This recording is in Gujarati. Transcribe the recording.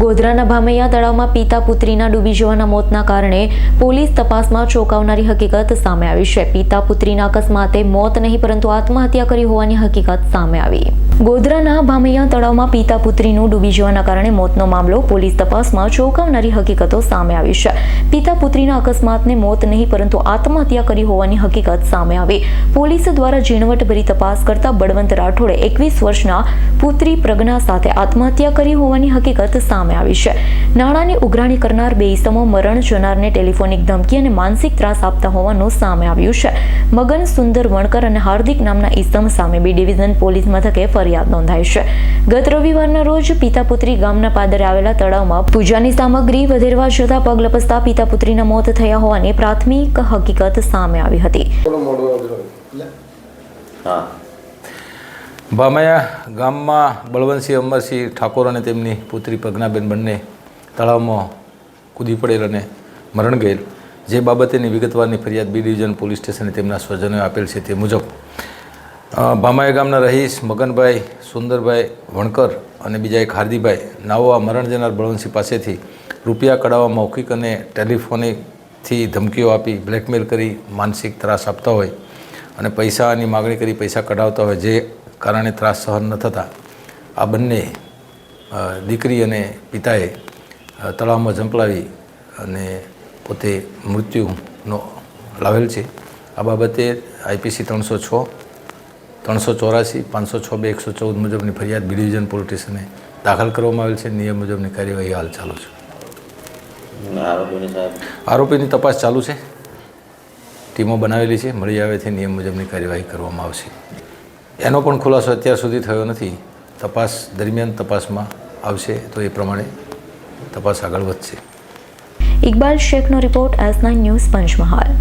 ગોધરાના ભામૈયા તળાવમાં પિતા પુત્રીના ડૂબી જવાના મોતના કારણે પોલીસ તપાસમાં ચોંકાવનારી હકીકત સામે આવી છે. પિતા પુત્રીના અકસ્માતે મોત નહીં, પરંતુ આત્મહત્યા કરી હોવાની હકીકત સામે આવી. ગોધરાના ભામૈયા તળાવમાં પિતા પુત્રીનું ડૂબી જવાના કારણે મોતનો મામલો પોલીસ તપાસમાં ચોંકાવનારી હકીકતો સામે આવી છે. પિતા પુત્રીના અકસ્માતને મોત નહીં, પરંતુ આત્મહત્યા કરી હોવાની હકીકત સામે આવી. પોલીસ દ્વારા ઝીણવટભરી તપાસ કરતા બળવંત રાઠોડે એકવીસ વર્ષના પુત્રી પ્રજ્ઞા સાથે આત્મહત્યા કરી હોવાની હકીકત સામે આવી છે. નાણાંની ઉઘરાણી કરનાર બે ઇસમો મરણ જનારને ટેલિફોનિક ધમકી અને માનસિક ત્રાસ આપતા હોવાનું સામે આવ્યું છે. મગન સુંદર વણકર અને હાર્દિક નામના ઇસમ સામે બી ડિવિઝન પોલીસ મથકે ફરિયાદ નોંધાઈ છે. ગત રવિવારના રોજ પિતા પુત્રી ગામના પાદરે આવેલા તળાવમાં પૂજાની સામગ્રી વધેરવા જતા પગ લપસતા પિતા પુત્રીના મોત થયા હોવાની પ્રાથમિક હકીકત સામે આવી હતી. હા. ભામૈયા ગામમાં બળવંતસિંહ અમરસિંહ ઠાકોર અને તેમની પુત્રી પ્રજ્ઞાબેન બંને તળાવમાં કૂદી પડેલ અને મરણ ગયેલ. જે બાબતેની વિગતવારની ફરિયાદ બી ડિવિઝન પોલીસ સ્ટેશને તેમના સ્વજનોએ આપેલ છે તે મુજબ ભામાયા ગામના રહીશ મગનભાઈ, સુંદરભાઈ વણકર અને બીજા એક હાર્દીભાઈ નાવવા મરણ જનાર બળવંતસિંહ પાસેથી રૂપિયા કઢાવવા મૌખિક અને ટેલિફોનિકથી ધમકીઓ આપી બ્લેકમેલ કરી માનસિક ત્રાસ આપતા હોય અને પૈસાની માગણી કરી પૈસા કઢાવતા હોય. જે કારણે ત્રાસ સહન ન થતા. આ બંને દીકરી અને પિતાએ તળાવમાં ઝંપલાવી અને પોતે મૃત્યુનો લાવેલ છે. આ બાબતે આઈપીસી ત્રણસો છ ત્રણસો ચોરાસી પાંચસો છ બે એકસો ચૌદ મુજબની ફરિયાદ બી ડિવિઝન પોલીસ સ્ટેશને દાખલ કરવામાં આવેલ છે. નિયમ મુજબની કાર્યવાહી હાલ ચાલુ છે. આરોપીની તપાસ ચાલુ છે. ટીમો બનાવેલી છે. મળી આવેથી નિયમ મુજબની કાર્યવાહી કરવામાં આવશે. એનો પણ ખુલાસો અત્યાર સુધી થયો નથી. તપાસ દરમિયાન તપાસમાં આવશે તો એ પ્રમાણે તપાસ આગળ વધશે. Iqbal શેખનો report S nine news Panchmahal.